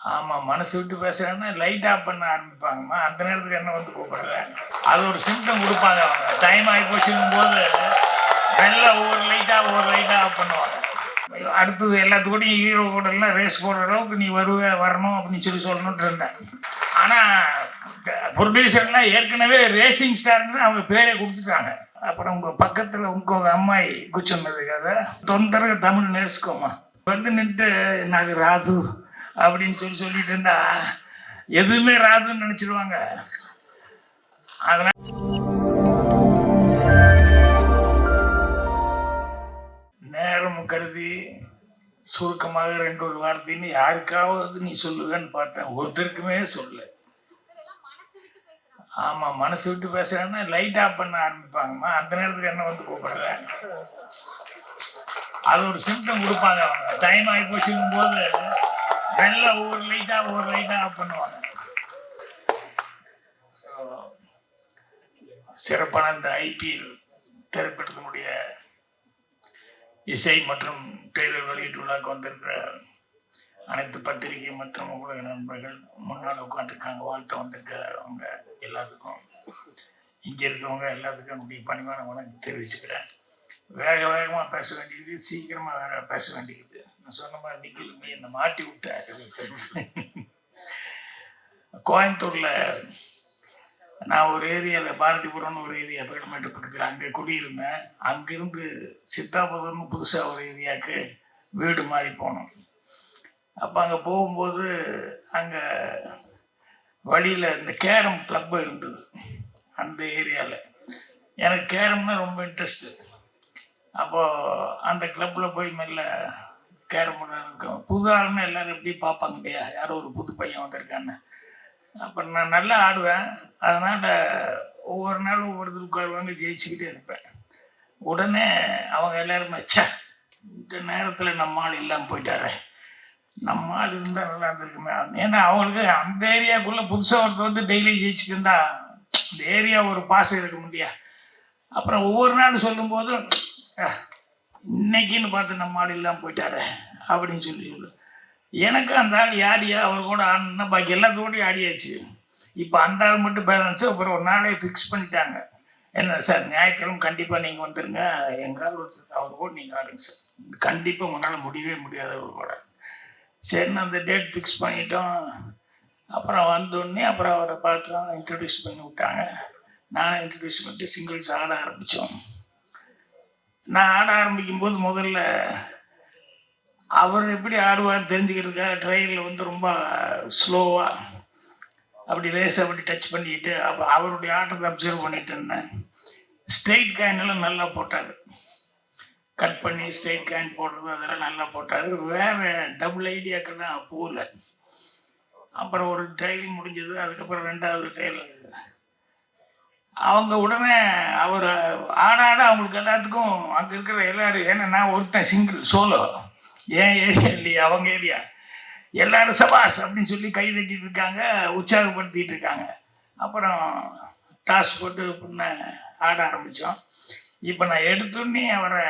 ஆமாம் மனசு விட்டு பேசுகிறேன்னா லைட் ஆஃப் பண்ண ஆரம்பிப்பாங்கம்மா. அந்த நேரத்துக்கு என்ன வந்து கூப்பிடுறேன் அது ஒரு சிம்டம் கொடுப்பாங்க அவங்க. டைம் ஆகி போச்சுங்கும் போது மெல்ல ஒவ்வொரு லைட்டாக ஒவ்வொரு லைட்டாக ஆஃப் பண்ணுவாங்க. அடுத்தது எல்லாத்துக்கூடையும் ஹீரோ கூட எல்லாம் ரேஸ் போடுற அளவுக்கு நீ வருவே வரணும் அப்படின்னு சொல்லி சொல்லணுன்ட்டு இருந்தேன். ஆனால் ப்ரொடியூசர்லாம் ஏற்கனவே ரேசிங் ஸ்டார்னு அவங்க பேரே கொடுத்துட்டாங்க. அப்புறம் உங்கள் பக்கத்தில் உங்கள் அம்மாயி குச்சம் கதை தொந்தரவு தமிழ் நேர்ச்சுக்கோமா வந்து நின்று நாங்கள் ராது? அப்படின்னு சொல்லி சொல்லிட்டு இருந்தா எதுவுமே ராதுன்னு நினச்சிடுவாங்க அதனால் நேரம் கருதி சுருக்கமாக ரெண்டு ஒரு வார்த்தைன்னு யாருக்காவது நீ சொல்லுவேன்னு பார்த்தேன். ஒருத்தருக்குமே சொல்லு ஆமாம் மனசு விட்டு பேசுகிறேன்னா லைட் ஆஃப் பண்ண ஆரம்பிப்பாங்கம்மா. அந்த நேரத்துக்கு என்ன வந்து கூப்பிடல அது ஒரு சிம்டம் கொடுப்பாங்க அவங்க. டைம் ஆகி போச்சுங்கும் போது மெல்ல ஒவ்வொரு லைட்டாக ஒவ்வொரு லைட்டா பண்ணுவாங்க. ஸோ சிறப்பான இந்த ஐபிஎல் திரைப்படத்தினுடைய இசை மற்றும் டெய்லர் வெளியீட்டு விழாக்கு வந்திருக்கிற அனைத்து பத்திரிகை மற்றும் ஊடக நண்பர்கள் முன்னால் உட்காந்துருக்காங்க வாழ்த்து வந்திருக்கிறவங்க எல்லாத்துக்கும். இங்கே இருக்கிறவங்க எல்லாத்துக்கும் என்னுடைய பணிவான வணக்கம் தெரிவிச்சுக்கிறேன். வேக வேகமாக பேச வேண்டியது சீக்கிரமாக பேச வேண்டியது. நான் சொன்ன மாதிரி நிக்கல் என்னை மாட்டி விட்டார் கோயம்புத்தூரில் நான் ஒரு ஏரியாவில் பாரதிபுரம்னு ஒரு ஏரியா பேடமேட்டு பக்கத்தில் அங்கே குடியிருந்தேன். அங்கேருந்து சித்தாபுரம்னு புதுசாக ஒரு ஏரியாவுக்கு வீடு மாறி போனோம். அப்போ அங்கே போகும்போது அங்கே வழியில் இந்த கேரம் கிளப்பு இருந்தது அந்த ஏரியாவில் எனக்கு கேரம்னா ரொம்ப இன்ட்ரெஸ்ட்டு அப்போது அந்த கிளப்பில் போய் மெல்ல கேரம் இருக்கும் புது ஆளுன்னு எல்லோரும் எப்படி பார்ப்பாங்க இல்லையா யாரோ ஒரு புது பையன் வந்திருக்கான்னு. அப்போ நான் நல்லா ஆடுவேன். அதனால் ஒவ்வொரு நாளும் ஒவ்வொருத்தர் உட்காருவாங்க ஜெயிச்சுக்கிட்டே இருப்பேன். உடனே அவங்க எல்லாருமே சே இந்த நேரத்தில் நம்ம ஆள் இல்லாமல் போயிட்டாரே. நம்ம ஆள் இருந்தால் நல்லா இருந்திருக்குமே. ஏன்னா அவங்களுக்கு அந்த ஏரியாவுக்குள்ளே புதுசாக ஒருத்தர் வந்து டெய்லி ஜெயிச்சுட்டு இருந்தா இந்த ஏரியா ஒரு பாசம் இருக்க முடியா அப்புறம் ஒவ்வொரு நாள் சொல்லும்போது இன்னைக்குன்னு பார்த்து நம்ம ஆடு இல்லாமல் போயிட்டாரே அப்படின்னு சொல்லி சொல்லு. எனக்கு அந்த ஆள் யாரியா அவர் கூட ஆடணும்னா பாக்கி எல்லாத்தோடையும் ஆடியாச்சு. இப்போ அந்த ஆள் மட்டும் பேலன்ஸு அப்புறம் ஒரு நாளே ஃபிக்ஸ் பண்ணிட்டாங்க. என்ன சார் ஞாயிற்றுக்கிழமை கண்டிப்பாக நீங்கள் வந்துடுங்க எங்கள் ஒருத்தர் அவர் கூட நீங்கள் ஆடுங்க சார். கண்டிப்பாக உங்களால் முடியவே முடியாது அவர் கூட. சரின்னு அந்த டேட் ஃபிக்ஸ் பண்ணிட்டோம். அப்புறம் வந்தோடனே அப்புறம் அவரை பார்த்தோம் இன்ட்ரடியூஸ் பண்ணி விட்டாங்க. நானும் இன்ட்ரடியூஸ் பண்ணிட்டு சிங்கிள்ஸ் ஆட ஆரம்பித்தோம் நான் ஆட ஆரம்பிக்கும் போது முதல்ல அவர் எப்படி ஆடுவார் தெரிஞ்சுக்கிறதுக்காக ட்ரெயினில் வந்து ரொம்ப ஸ்லோவாக அப்படி லேசாக அப்படி டச் பண்ணிக்கிட்டு அப்போ அவருடைய ஆட்டத்தை அப்சர்வ் பண்ணிட்டு இருந்தேன். ஸ்ட்ரெயிட் காயினெல்லாம் நல்லா போட்டார். கட் பண்ணி ஸ்ட்ரெயிட் காயின் போடுறது அதெல்லாம் நல்லா போட்டார். வேறு டபுள் ஐடியாக்கெல்லாம் போகல. அப்புறம் ஒரு ட்ரையல் முடிஞ்சது அதுக்கப்புறம் ரெண்டாவது ட்ரையல் அவங்க உடனே அவர் ஆட ஆட அவங்களுக்கு எல்லாத்துக்கும் அங்கே இருக்கிற எல்லாரும் ஏன்னா நான் ஒருத்தன் சிங்கிள் சோலோ ஏன் ஏரியா இல்லையா? அவங்க ஏரியா. எல்லாரும் சபாஸ் அப்படின்னு சொல்லி கை தட்டிட்டு இருக்காங்க உற்சாகப்படுத்திட்டு இருக்காங்க. அப்புறம் டாஸ் போட்டு பின்ன ஆட ஆரம்பித்தோம் இப்போ நான் எடுத்தோடனே அவரை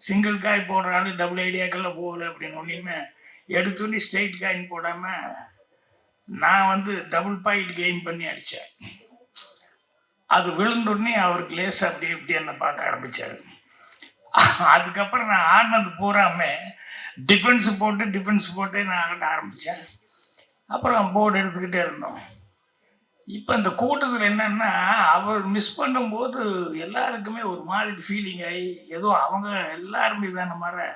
சிங்கிள் காய் போடுற டபுள் ஐடியாக்கெல்லாம் போகலை அப்படின்னு ஒன்றுமே எடுத்தோடனே ஸ்ட்ரெயிட் காயின் போடாமல் நான் வந்து டபுள் பாயிண்ட் கெயின் பண்ணி அடித்தேன் அது விழுந்துடனே அவருக்கு லேசாக அப்படி இப்படி என்னை பார்க்க ஆரம்பித்தார் அதுக்கப்புறம் நான் ஆடினது பூராமே டிஃபென்ஸ் போட்டு டிஃபென்ஸ் போட்டு நான் ஆட ஆரம்பித்தேன் அப்புறம் போர்டு எடுத்துக்கிட்டே இருந்தோம். இப்போ இந்த கூட்டத்தில் என்னென்னா அவர் மிஸ் பண்ணும்போது எல்லாருக்குமே ஒரு மாதிரி ஃபீலிங் ஆகி ஏதோ அவங்க எல்லாருமே தான மாதிரி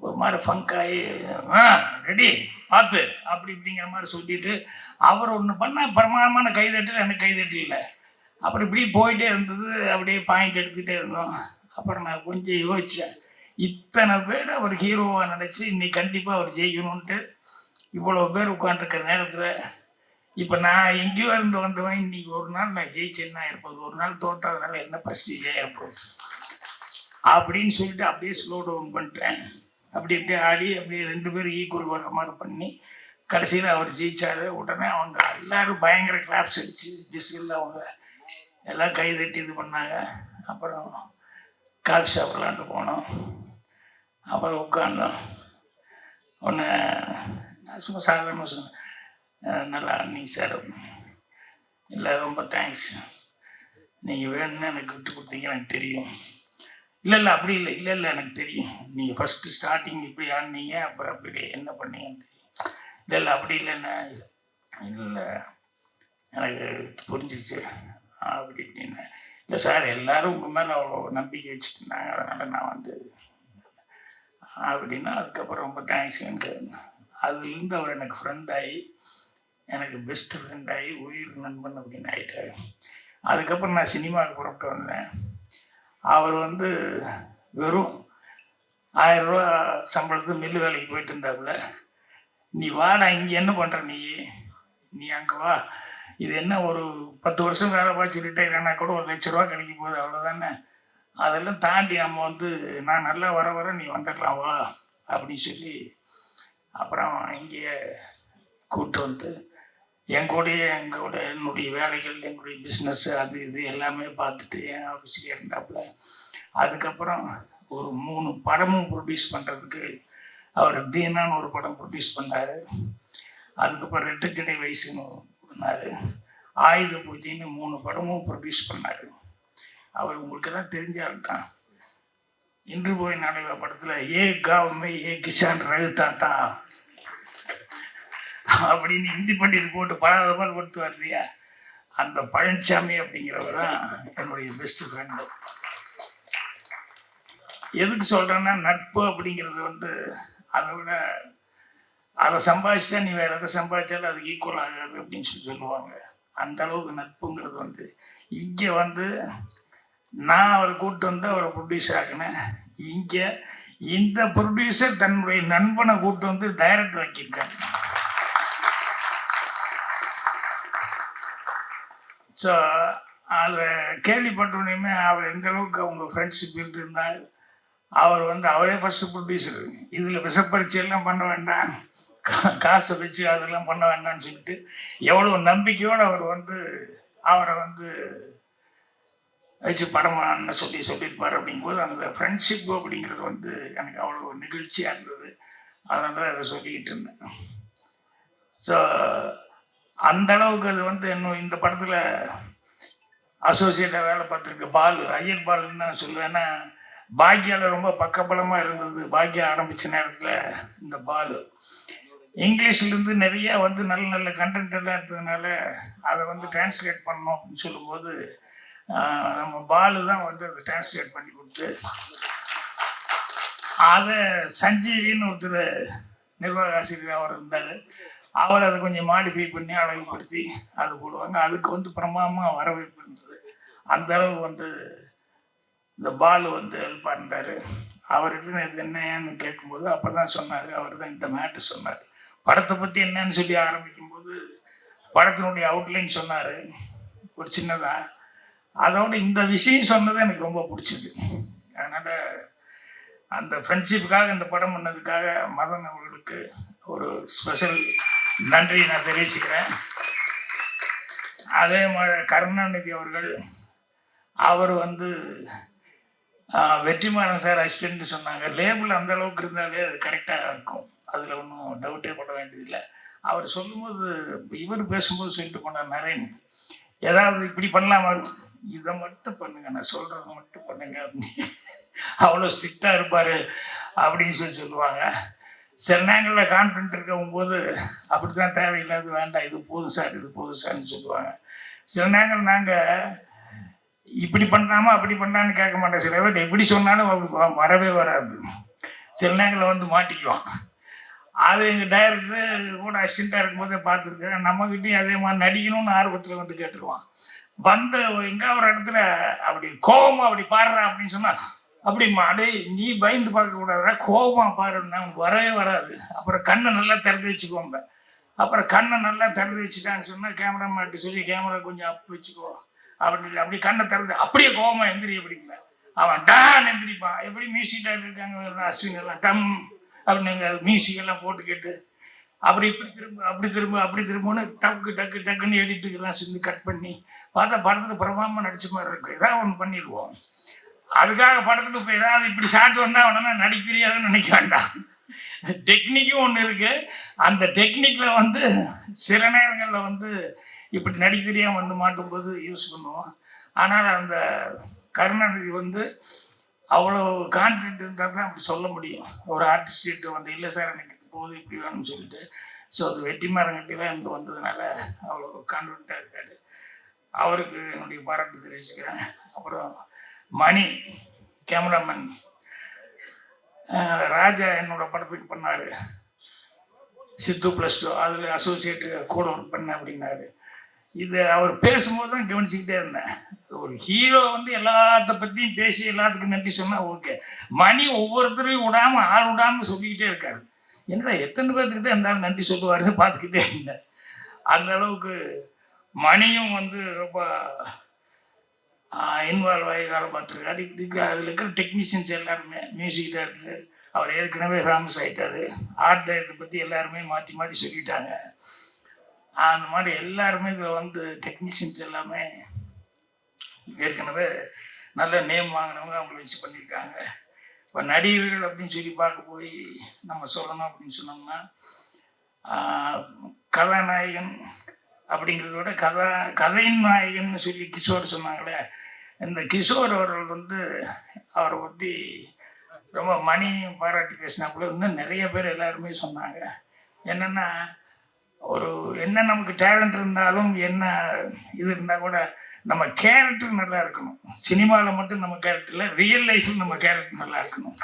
ஒரு மாதிரி ஃபங்க் ஆகி ஆ ரெடி பார்த்து அப்படி இப்படிங்கிற மாதிரி சொல்லிட்டு அவர் ஒன்று பண்ணால் பிரமாதமான கைதட்டல் எனக்கு கைதட்டல் இல்லை. அப்புறம் இப்படி போயிட்டே இருந்தது அப்படியே பாயிண்ட் எடுத்துகிட்டே இருந்தோம். அப்புறம் நான் கொஞ்சம் யோசித்தேன் இத்தனை பேர் அவர் ஹீரோவாக நினச்சி இன்னைக்கு கண்டிப்பாக அவர் ஜெயிக்கணுன்ட்டு இவ்வளோ பேர் உட்காந்துருக்கிற நேரத்தில் இப்போ நான் எங்கேயோ இருந்து வந்தவன் இன்னைக்கு ஒரு நாள் நான் ஜெயிச்சேன்னா இருப்பது. ஒரு நாள் தோற்றாதனால என்ன பிரஸ்டீஜாக இருப்போம். அப்படின்னு சொல்லிட்டு அப்படியே ஸ்லோ டவுன் பண்ணிட்டேன். அப்படி அப்படியே ஆடி அப்படியே ரெண்டு பேரும் ஈக்குவல் வர மாதிரி பண்ணி கடைசியில் அவர் ஜெயித்தார் உடனே அவங்க எல்லாரும் பயங்கர கிளாப்ஸ் அடிச்சு டிஸ்கில் அவங்க. எல்லாம் கை தட்டி இது பண்ணாங்க. அப்புறம் காஃபி சாப்பிட்லான்ட்டு போனோம். அப்புறம் உட்காந்தோம் ஒன்று நான் சும்மா சாதாரணமாக சொன்னேன். நல்லா நீ சார் இல்லை ரொம்ப தேங்க்ஸ் நீங்கள் வேணும்னா எனக்கு விட்டு கொடுத்தீங்க எனக்கு தெரியும். இல்லை இல்லை அப்படி இல்லை. இல்லை இல்லை எனக்கு தெரியும். நீங்கள் ஃபஸ்ட்டு ஸ்டார்டிங் இப்படி ஆடினீங்க அப்புறம் அப்படி என்ன பண்ணீங்கன்னு தெரியும். இல்லை இல்லை அப்படி இல்லைன்னா இல்லை எனக்கு புரிஞ்சிச்சு அப்படி இப்படின்னு இல்லை சார் எல்லாரும் உங்கள் மேலே அவ்வளோ நம்பிக்கை வச்சுட்டு இருந்தாங்க அதனால் நான் வந்து அப்படின்னா அதுக்கப்புறம் ரொம்ப தேங்க்ஸுன்ட்டு அதுலேருந்து அவர் எனக்கு ஃப்ரெண்ட் ஆகி எனக்கு பெஸ்ட் ஃப்ரெண்ட் ஆகி உயிர் நண்பன் அப்படின்னு ஆகிட்டாரு அதுக்கப்புறம் நான் சினிமாவுக்கு புறப்பட்டு வந்தேன். அவர் வந்து வெறும் ஆயிரம் சம்பளத்துக்கு மில்லு வேலைக்கு போயிட்டு இருந்தாப்புல. நீ வாடா இங்கே என்ன பண்ணுற நீ? நீ அங்கே வா. இது என்ன ஒரு பத்து வருஷம் வேலை பார்த்து ரிட்டையர் ஆனால் கூட ஒரு லட்ச ரூபா கிடைக்க போகுது அவ்வளோதானே அதெல்லாம் தாண்டி நம்ம வந்து நான் நல்லா வர வர நீ வந்துடலாம் வா அப்படின்னு சொல்லி அப்புறம் இங்கேயே கூப்பிட்டு வந்து என் கூடயே எங்களோட என்னுடைய வேலைகள் என்னுடைய பிஸ்னஸ் அது இது எல்லாமே பார்த்துட்டு என் ஆஃபீஸில் இருந்தாப்புல அதுக்கப்புறம் ஒரு மூணு படமும் ப்ரொடியூஸ் பண்ணுறதுக்கு அவர் தீனான்னு ஒரு படம் ப்ரொடியூஸ் பண்ணார். அதுக்கப்புறம் ரெட்டு ஜடை வயசுன்னு பண்ணார். ஆயுத பூஜைன்னு மூணு படமும் ப்ரொடியூஸ் பண்ணார். அவர் உங்களுக்கு தான் தெரிஞ்சால் தான். இன்று போய் நாளைவா படத்தில் ஏ காவமே ஏ கிஷான் ரகுதாத்தா அப்படின்னு இந்தி பண்டிட்டு போட்டு படாத பால் படுத்துவார் இல்லையா? அந்த பழனிசாமி அப்படிங்கிறவர் தான் என்னுடைய பெஸ்ட் ஃப்ரெண்டு எதுக்கு சொல்கிறேன்னா நட்பு அப்படிங்கிறது வந்து அதை விட அதை சம்பாதிச்சுட்டா நீ வேற எதை சம்பாதிச்சாலும் அது ஈக்குவல் ஆகாது அப்படின்னு சொல்லி சொல்லுவாங்க. அந்த அளவுக்கு நட்புங்கிறது வந்து இங்கே வந்து நான் அவரை கூப்பிட்டு வந்து அவரை ப்ரொடியூஸ் ஆக்கினேன். இங்கே இந்த ப்ரொடியூசர் தன்னுடைய நண்பனை கூப்பிட்டு வந்து டைரக்டர் ஆக்கியிருக்காங்க ஸோ அதை கேள்விப்பட்டோடனே அவர் எந்த அளவுக்கு அவங்க ஃப்ரெண்ட்ஷிப் இருந்திருந்தால் அவர் வந்து அவரே ஃபஸ்ட்டு ப்ரொடியூசர் இதில் விஷப்பரிச்சை எல்லாம் பண்ண வேண்டாம். காசை வச்சு அதெல்லாம் பண்ண வேண்டாம்னு சொல்லிட்டு எவ்வளோ நம்பிக்கையோடு அவர் வந்து அவரை வந்து வச்சு படமான்னு சொல்லி சொல்லியிருப்பார் அப்படிங்கும்போது அந்த ஃப்ரெண்ட்ஷிப் அப்படிங்கிறது வந்து எனக்கு அவ்வளோ நிகழ்ச்சியாக இருந்தது. அதனால தான் அதை சொல்லிக்கிட்டு இருந்தேன். ஸோ அந்த அளவுக்கு அது வந்து இன்னும் இந்த படத்தில் அசோசியேட்டாக வேலை பார்த்துருக்கு பாலு ஐயர் பாலுன்னு நான் சொல்லுவேன்னா பாக்யாவில் ரொம்ப பக்கபலமாக இருந்தது. பாக்யா ஆரம்பித்த நேரத்தில் இந்த பாலு. இங்கிலீஷ்லேருந்து நிறையா வந்து நல்ல நல்ல கண்டென்ட் எல்லாம் இருந்ததுனால அதை வந்து டிரான்ஸ்லேட் பண்ணணும் அப்படின்னு சொல்லும்போது நம்ம பாலு தான் வந்து அதை டிரான்ஸ்லேட் பண்ணி கொடுத்து அதை சஞ்சீவின்னு ஒருத்தர் நிர்வாக ஆசிரியர் அவர் இருந்தார். அவர் அதை கொஞ்சம் மாடிஃபை பண்ணி அழகுபடுத்தி அது போடுவாங்க. அதுக்கு வந்து பிரமாதமாக வரவேற்பு இருந்தது. அந்த அளவு வந்து இந்த பாலு வந்து ஹெல்ப்பாக இருந்தார். அவர்கிட்ட இது என்னன்னு கேட்கும்போது அப்போ தான் சொன்னார். அவர் தான் இந்த மேட்டு சொன்னார். படத்தை பற்றி என்னன்னு சொல்லி ஆரம்பிக்கும்போது படத்தினுடைய அவுட்லைன் சொன்னார். ஒரு சின்னதாக அதோட இந்த விஷயம் சொன்னது எனக்கு ரொம்ப பிடிச்சது. அதனால் அந்த ஃப்ரெண்ட்ஷிப்புக்காக இந்த படம் பண்ணதுக்காக மதன் அவர்களுக்கு ஒரு ஸ்பெஷல் நன்றி நான் தெரிவிச்சுக்கிறேன். அதே மாதிரி கருணாநிதி அவர்கள் அவர் வந்து வெற்றிமாறன் சார் அசிஸ்டன்ட் சொன்னாங்க. லேபிள் அந்த அளவுக்கு இருந்தாலே அது கரெக்டாக இருக்கும். அதில் ஒன்றும் டவுட்டே பண்ண வேண்டியதில்லை. அவர் சொல்லும்போது இவர் பேசும்போது சொல்லிட்டு போனார் நரேன் ஏதாவது இப்படி பண்ணலாமா? இதை மட்டும் பண்ணுங்க நான் சொல்கிறத மட்டும் பண்ணுங்க. அப்படின்னு அவ்வளோ ஸ்ட்ரிக்டாக இருப்பார் அப்படின்னு சொல்லி சொல்லுவாங்க. சில நேரங்களில் கான்ஃபிடென்ட் இருக்கவும் போது அப்படி தான் தேவையில்லாது வேண்டாம் இது போதும் சார் இது போதும் சார்னு சொல்லுவாங்க. சில நேரங்கள் நாங்கள் இப்படி பண்ணாமா அப்படி பண்ணான்னு கேட்க மாட்டேன் சில பேர் எப்படி சொன்னாலும் அவருக்கு வரவே வராது. சில நேரங்களில் வந்து மாட்டிக்குவோம் அது எங்கள் டைரக்டர் கூட அசிஸ்டண்ட்டாக இருக்கும்போதே பார்த்துருக்கேன். நம்மக்கிட்டையும் அதே மாதிரி நடிக்கணும்னு ஆர்வத்தில் வந்து கேட்டுருவான். வந்த எங்கே ஒரு இடத்துல அப்படி கோபமாக அப்படி பாடுறா அப்படின்னு சொன்னால் அப்படிம்மா அடே நீ பயந்து பார்க்கக்கூடாதுடா கோபமாக கோபமா பாருன்னா வரவே வராது. அப்புறம் கண்ணை நல்லா திறந்து வச்சுக்கோங்க அப்புறம் கண்ணை நல்லா திறந்து வச்சுட்டான்னு சொன்னால் கேமரா மாட்டி சொல்லி கேமரா கொஞ்சம் அப் வச்சுக்கோ. அப்படின்னு அப்படி கண்ணை திறந்து அப்படியே கோபமாக எந்திரி அப்படிங்க அவன் டான் எந்திரிப்பான். எப்படி மியூசிக் டைரக்டர் இருக்காங்க அஸ்வின் எல்லாம் டம். அப்படின்னு நீங்கள் மியூசிக்கெல்லாம் போட்டு கேட்டு அப்படி இப்படி திரும்ப அப்படி திரும்ப அப்படி திரும்பன்னு டக்கு டக்கு டக்குன்னு எடிட்டுக்கெல்லாம் செஞ்சு கட் பண்ணி. பார்த்தா படத்தில் பிரமாமல் நடிச்ச மாதிரி இருக்கு. ஏதாவது ஒன்று பண்ணிடுவோம். அதுக்காக படத்துக்கு இப்போ ஏதாவது இப்படி ஷார்ட் வந்தால் உடனே நடிக்க தெரியாதுன்னு நினைக்க வேண்டாம். டெக்னிக்கும் ஒன்று இருக்குது அந்த டெக்னிக்கில் வந்து சில நேரங்களில் வந்து இப்படி நடிக்க தெரியாமல் வந்து மாட்டும்போது யூஸ் பண்ணுவோம். ஆனால் அந்த கருணாநிதி வந்து அவ்வளோ கான்ஃபிடென்ட் இருந்தால் தான் அப்படி சொல்ல முடியும். ஒரு ஆர்டிஸ்ட்டு வந்து இல்லை சார் எனக்கு போகுது இப்படி வேணும்னு சொல்லிட்டு. ஸோ அது வெற்றிமாறங்கட்டிலாம் எனக்கு வந்ததுனால அவ்வளோ கான்ஃபிடென்ட்டாக இருக்காரு. அவருக்கு என்னுடைய பாராட்டு தெரிவிச்சுக்கிறேன். அப்புறம் மணி கேமராமேன் ராஜா என்னோட படத்துக்கு பண்ணார். சித்து ப்ளஸ் டூ அதில் அசோசியேட்டு கூட ஒர்க் பண்ணேன் அப்படின்னாரு. இது அவர் பேசும்போது தான் கவனிச்சுக்கிட்டே இருந்தேன். ஒரு ஹீரோ வந்து எல்லாத்த பற்றியும் பேசி எல்லாத்துக்கும் நன்றி சொன்னால் ஓகே. மணி ஒவ்வொருத்தரையும் விடாமல் ஆள் விடாமல் சொல்லிக்கிட்டே இருக்காரு. என்னடா எத்தனை பேர்த்துக்கு தான் இருந்தாலும் நன்றி சொல்லுவாருன்னு பார்த்துக்கிட்டே இருந்தேன். அந்த அளவுக்கு மணியும் வந்து ரொம்ப இன்வால்வ் ஆகி வேலை பார்த்துருக்காரு. இதுக்கு அதில் இருக்கிற டெக்னீஷியன்ஸ் எல்லாருமே மியூசிக் டைரக்டர் அவர் ஏற்கனவே ஃபேமஸ் ஆகிட்டாரு ஆர்ட் டைரக்டர் பற்றி எல்லாருமே மாற்றி மாற்றி சொல்லிட்டாங்க. அந்த மாதிரி எல்லாருமே இதில் வந்து டெக்னீஷியன்ஸ் எல்லாமே ஏற்கனவே நல்ல நேம் வாங்கினவங்க அவங்கள வச்சு பண்ணியிருக்காங்க. இப்போ நடிகர்கள் அப்படின்னு சொல்லி பார்க்க போய் நம்ம சொல்லணும் அப்படின்னு சொன்னோம்னா கதாநாயகன் அப்படிங்கிறத விட கதா கதையின் நாயகன் சொல்லி கிஷோர் சொன்னாங்களே இந்த கிஷோர் அவர்கள் வந்து அவரை பற்றி ரொம்ப மணி பாராட்டி பேசினாப்புல இன்னும் நிறைய பேர் எல்லாருமே சொன்னாங்க. என்னென்னா ஒரு என்ன நமக்கு டேலண்ட் இருந்தாலும் என்ன இது இருந்தால் கூட நம்ம கேரக்டர் நல்லா இருக்கணும். சினிமாவில் மட்டும் நம்ம கேரக்டர் இல்லை ரியல் லைஃப்பில் நம்ம கேரக்டர் நல்லா இருக்கணும்.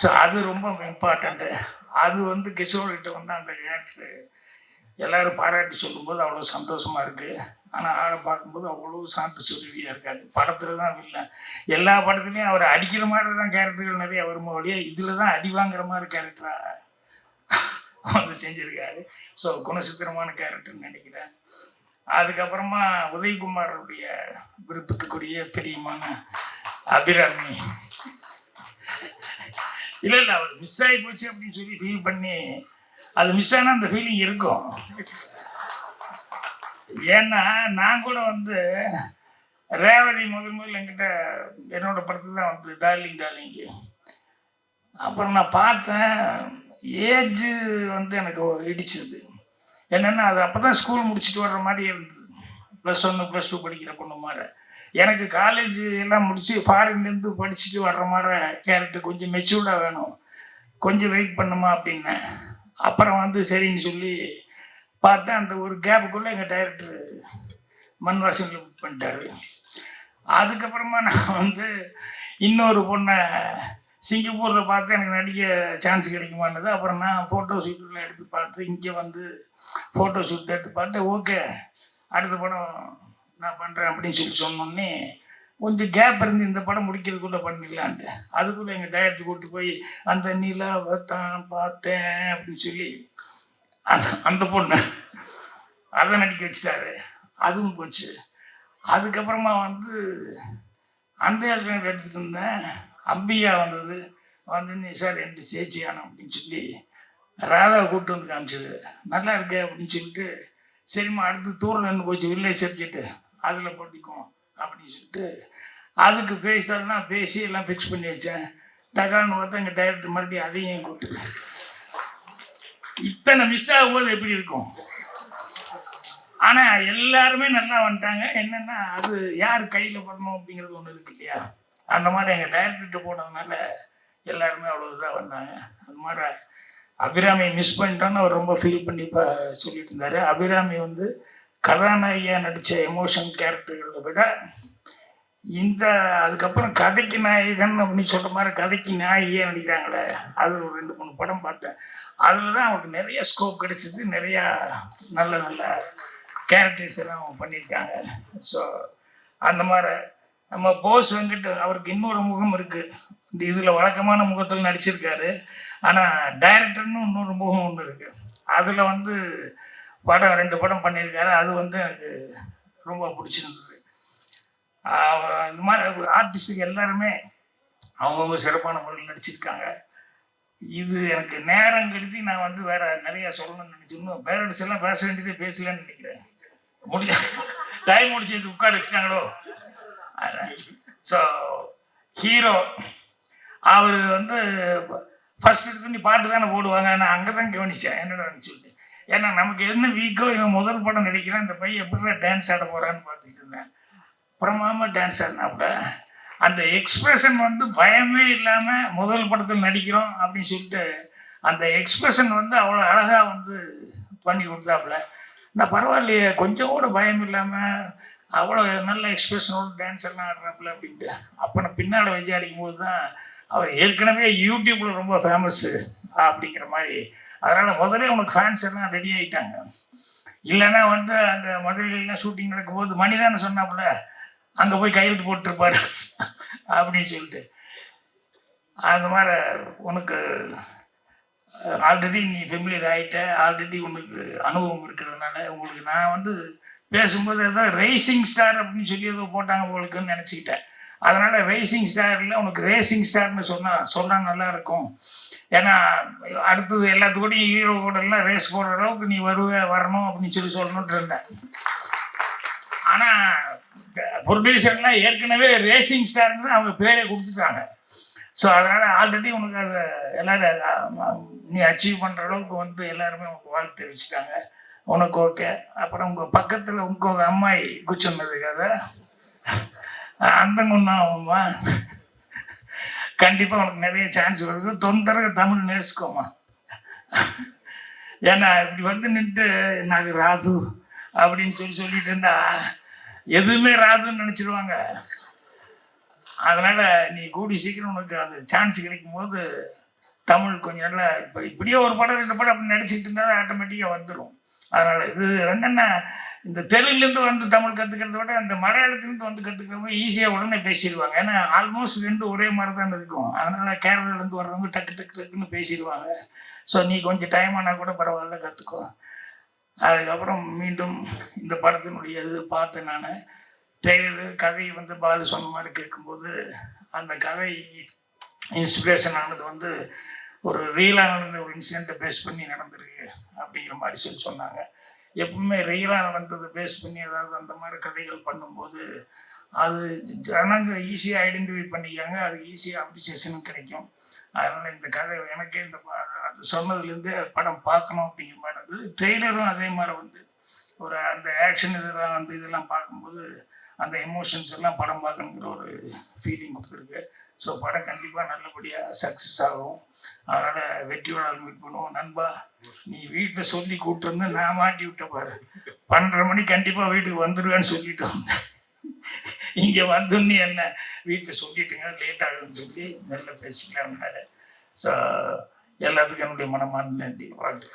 ஸோ அது ரொம்ப இம்பார்ட்டண்ட்டு அது வந்து கிஷோர்கிட்ட வந்து அந்த கேரக்டர் எல்லோரும் பாராட்டி சொல்லும்போது அவ்வளோ சந்தோஷமாக இருக்குது ஆனால் ஆளை பார்க்கும்போது அவ்வளோ சாந்த சுருவியாக இருக்காது படத்தில் தான் இல்லை. எல்லா படத்துலையும் அவர் அடிக்கிற மாதிரி தான் கேரக்டர்கள் நிறைய வருமோ ஒழிய இதில் தான் அடி வாங்குற மாதிரி கேரக்டராக வந்து செஞ்சுருக்காரு. ஸோ குணசித்திரமான கேரக்டர்னு நினைக்கிறேன். அதுக்கப்புறமா உதயகுமாருடைய விருப்பத்துக்குரிய பிரியமான அபிராமி. இல்லை இல்லை அவர் மிஸ் ஆகி போச்சு அப்படின்னு சொல்லி ஃபீல் பண்ணி அது மிஸ் ஆனால் அந்த ஃபீலிங் இருக்கும். ஏன்னா நான் கூட வந்து ரேவதி முதல் முதல் என்கிட்ட என்னோட படத்தில் தான் வந்து டார்லிங் டார்லிங்கு அப்புறம் நான் பார்த்தேன் ஏஜ் வந்து எனக்கு இடிச்சிருது. என்னென்னா அது அப்போ தான் ஸ்கூல் முடிச்சுட்டு வர்ற மாதிரி இருந்தது. ப்ளஸ் ஒன்று ப்ளஸ் டூ படிக்கிற பொண்ணு மாதிரி. எனக்கு காலேஜ் எல்லாம் முடித்து ஃபாரின்லேருந்து படிச்சுட்டு வர்ற மாதிரி கேரக்டர் கொஞ்சம் மெச்சூர்டாக வேணும். கொஞ்சம் வெயிட் பண்ணுமா அப்படின்னேன் அப்புறம் வந்து சரின்னு சொல்லி பார்த்தா அந்த ஒரு கேப்புக்குள்ளே எங்கள் டைரக்டர் மண் புக் பண்ணிட்டாரு. அதுக்கப்புறமா நான் வந்து இன்னொரு பொண்ணை சிங்கப்பூரில் பார்த்து எனக்கு நடிக்க சான்ஸ் கிடைக்குமானது. அப்புறம் நான் ஃபோட்டோ ஷூட்டில் எடுத்து பார்த்து இங்கே வந்து ஃபோட்டோ ஷூட் எடுத்து பார்த்து ஓகே அடுத்த படம் நான் பண்ணுறேன் அப்படின்னு சொல்லி சொன்னோன்னே கொஞ்சம் கேப் இருந்து இந்த படம் முடிக்கிறதுக்குள்ளே பண்ணிடலான்ட்டு. அதுக்குள்ளே எங்கள் டயர்த்து கூட்டு போய் அந்த நிலாவை தான் பார்த்தேன் அப்படின்னு சொல்லி அந்த அந்த பொண்ணு அதை நடிக்க வச்சுட்டாரு. அதுவும் போச்சு. அதுக்கப்புறமா வந்து அந்த இடத்துல எடுத்துகிட்டு இருந்தேன் அம்பியா வந்தது. வந்து நீ சார் ரெண்டு சேச்சியானம் அப்படின்னு சொல்லி ராதா கூப்பிட்டு வந்து காமிச்சது. நல்லா இருக்கே அப்படின்னு சொல்லிட்டு சரிம்மா அடுத்து தூரம் நின்று போச்சு வில்லேஜ் சப்ஜெக்ட்டு அதில் போட்டிக்கும் அப்படின்னு சொல்லிட்டு அதுக்கு பேசிட்டாருன்னா பேசி எல்லாம் ஃபிக்ஸ் பண்ணி வச்சேன். டகான்னு பார்த்தா எங்கள் டைரக்டர் மறுபடியும் அதையும் கூப்பிட்டு. இத்தனை மிஸ் ஆகும்போது எப்படி இருக்கும்? ஆனால் எல்லாருமே நல்லா வந்துட்டாங்க. என்னென்னா அது யார் கையில் பண்ணணும் அப்படிங்கிறது ஒன்று இருக்கு இல்லையா? அந்த மாதிரி எங்கள் டைரக்டர்கிட்ட போனதுனால எல்லாருமே அவ்வளோ இதாக வந்தாங்க. அது மாதிரி அபிராமியை மிஸ் பண்ணிட்டோன்னு அவர் ரொம்ப ஃபீல் பண்ணி இப்போ சொல்லிட்டு இருந்தார். அபிராமி வந்து கதாநாயகியாக நடித்த எமோஷன் கேரக்டர்களை விட இந்த அதுக்கப்புறம் கதைக்கு நாயகன் அப்படின்னு சொல்கிற மாதிரி கதைக்கு நாயகியாக நடிக்கிறாங்களே அது ஒரு ரெண்டு மூணு படம் பார்த்தேன். அதில் தான் அவருக்கு நிறைய ஸ்கோப் கிடைச்சிது நிறையா நல்ல நல்ல கேரக்டர்ஸ் எல்லாம் அவங்க பண்ணியிருக்காங்க. ஸோ அந்த மாதிரி நம்ம போஸ் வெங்கட் அவருக்கு இன்னொரு முகம் இருக்குது இந்த இதில் வழக்கமான முகத்தில் நடிச்சிருக்காரு. ஆனால் டைரக்டர்னு இன்னொரு முகம் ஒன்று இருக்குது அதில் வந்து படம் ரெண்டு படம் பண்ணியிருக்காரு. அது வந்து எனக்கு ரொம்ப பிடிச்சிருந்தது. அவர் இந்த மாதிரி ஆர்டிஸ்ட்டுக்கு எல்லாருமே அவங்கவுங்க சிறப்பான முறையில் நடிச்சிருக்காங்க. இது எனக்கு நேரம் கருதி நான் வந்து வேற நிறைய சொல்லணும்னு நினைச்சிருந்தோம் பேரண்ட்ஸ் எல்லாம் பேச வேண்டியதே பேசலன்னு நினைக்கிறேன். முடிஞ்ச டைம் முடிச்சு உட்கார வச்சுட்டாங்களோ? ஸோ ஹீரோ அவர் வந்து ஃபர்ஸ்ட் இது பண்ணி பாட்டு தானே போடுவாங்க. நான் அங்கே தான் கவனிச்சேன். என்னடா சொல்லிட்டு. ஏன்னா நமக்கு என்ன வீக்கோ இவன் முதல் படம் நடிக்கிறான். இந்த பையன் எப்படி டான்ஸ் ஆட போகிறான்னு பார்த்துட்டு இருந்தேன். பிரமாம டான்ஸ் ஆடினாப்புல. அந்த எக்ஸ்பிரஷன் வந்து பயமே இல்லாமல் முதல் படத்தில் நடிக்கிறோம் அப்படின்னு சொல்லிட்டு அந்த எக்ஸ்பிரஷன் வந்து அவ்வளோ அழகாக வந்து பண்ணி கொடுத்தாப்புல. நான் பரவாயில்லையே கொஞ்சம் கூட பயம் இல்லாமல் அவ்வளோ நல்ல எக்ஸ்பிரஷனோட டான்ஸ் எல்லாம் ஆடுறாப்புல அப்படின்ட்டு. அப்போ நான் பின்னால் விசாரிக்கும் போது தான் அவர் ஏற்கனவே யூடியூப்பில் ரொம்ப ஃபேமஸ்ஸு அப்படிங்கிற மாதிரி. அதனால் முதல்ல உனக்கு ஃபேன்ஸ் எல்லாம் ரெடி ஆகிட்டாங்க இல்லைன்னா வந்து அந்த மதுரையிலாம் ஷூட்டிங் நடக்கும்போது மணிதானே சொன்னாப்புல அங்கே போய் கையெழுத்து போட்டிருப்பாரு அப்படின்னு சொல்லிட்டு. அந்த மாதிரி உனக்கு ஆல்ரெடி நீ ஃபெமிலியர் ஆகிட்ட ஆல்ரெடி உனக்கு அனுபவம் இருக்கிறதுனால உங்களுக்கு நான் வந்து பேசும்போது ஏதோ ரேசிங் ஸ்டார் அப்படின்னு சொல்லி ஏதோ போட்டாங்க உங்களுக்குன்னு நினச்சிக்கிட்டேன். அதனால் ரேசிங் ஸ்டாரில் உனக்கு ரேசிங் ஸ்டார்னு சொன்னால் சொன்னால் நல்லா இருக்கும். ஏன்னா அடுத்தது எல்லாத்துக்கூடையும் ஹீரோ கூட எல்லாம் ரேஸ் போடுற அளவுக்கு நீ வருவ வரணும் அப்படின்னு சொல்லி சொல்லணுன்ட்டு இருந்தேன். ஆனால் ப்ரொடியூசர்லாம் ஏற்கனவே ரேசிங் ஸ்டார்னு அவங்க பேரே கொடுத்துட்டாங்க. ஸோ அதனால் ஆல்ரெடி உனக்கு அதை எல்லாரும் நீ அச்சீவ் பண்ணுற அளவுக்கு வந்து எல்லாருமே உனக்கு வாழ்த்து தெரிவிச்சிட்டாங்க. உனக்கு ஓகே அப்புறம் உங்கள் பக்கத்தில் உங்கள் அம்மாயி கூச்சொன்னது கதை அந்த அம்மா கண்டிப்பாக உனக்கு நிறைய சான்ஸ் வருது தொந்தரவு தமிழ் நேசிக்கோமா ஏன்னா இப்படி வந்து நின்று நாங்கள் ராது அப்படின்னு சொல்லி சொல்லிட்டு இருந்தா எதுவுமே ராதுன்னு நினச்சிடுவாங்க அதனால் நீ கூடி சீக்கிரம் உனக்கு அந்த சான்ஸ் கிடைக்கும் போது தமிழ் கொஞ்சம் நல்லா இப்போ இப்படியே ஒரு படம் ரெண்டு படம் அப்படி நடிச்சிட்டு இருந்தால் ஆட்டோமேட்டிக்காக வந்துடும் அதனால் இது என்னென்ன இந்த தெலுங்குலேருந்து வந்து தமிழ் கற்றுக்கிறத விட அந்த மலையாளத்துலேருந்து வந்து கற்றுக்கிறவங்க ஈஸியாக உடனே பேசிடுவாங்க. ஏன்னா ஆல்மோஸ்ட் ரெண்டு ஒரே மாதிரி தான் இருக்கும். அதனால் கேரளாலேருந்து வர்றவங்க டக்கு டக்கு டக்குன்னு பேசிடுவாங்க. ஸோ நீ கொஞ்சம் டைம் ஆனால் கூட பரவாயில்ல கற்றுக்கோ அதுக்கப்புறம் மீண்டும் இந்த படத்தினுடைய இது பார்த்தேன் நான். டெய்லரு கதை வந்து பாலு சொன்ன மாதிரி கேட்கும்போது அந்த கதை இன்ஸ்பிரேஷன் ஆனது வந்து ஒரு ரியலாக நடந்த ஒரு இன்சிடெண்ட்டை பேஸ் பண்ணி நடந்திருக்கு அப்படிங்கிற மாதிரி சொல்லி சொன்னாங்க. எப்பவுமே ரியலாக நடந்ததை பேஸ் பண்ணி ஏதாவது அந்த மாதிரி கதைகள் பண்ணும்போது அது ஜனங்க ஈஸியாக ஐடென்டிஃபை பண்ணிக்காங்க அது ஈஸியாக அப்ரிசியேஷனும் கிடைக்கும். அதனால் இந்த கதை எனக்கே இந்த அது சொன்னதுலேருந்தே படம் பார்க்கணும் அப்படிங்கிற மாதிரி இருந்தது. ட்ரெய்லரும் அதே மாதிரி வந்து ஒரு அந்த ஆக்ஷன் இதெல்லாம் வந்து இதெல்லாம் பார்க்கும்போது அந்த எமோஷன்ஸ் எல்லாம் படம் பார்க்கணுங்கிற ஒரு ஃபீலிங் கொடுத்துருக்கு. ஸோ படம் கண்டிப்பாக நல்லபடியாக சக்ஸஸ் ஆகும். அதனால் வெற்றியோட மீட் பண்ணுவோம். நண்பா நீ வீட்டில் சொல்லி கூப்பிட்டு வந்து நான் மாட்டி விட்ட பாரு. பன்னெண்டரை மணி கண்டிப்பாக வீட்டுக்கு வந்துடுவேன்னு சொல்லிட்டு வந்தேன். இங்கே வந்துன்னு என்ன வீட்டில் சொல்லிட்டுங்க லேட் ஆகுதுன்னு சொல்லி நல்லா பேசிக்கலாம்னாரு ஸோ எல்லாத்துக்கும் என்னுடைய மனமான நன்றி. வாழ்த்து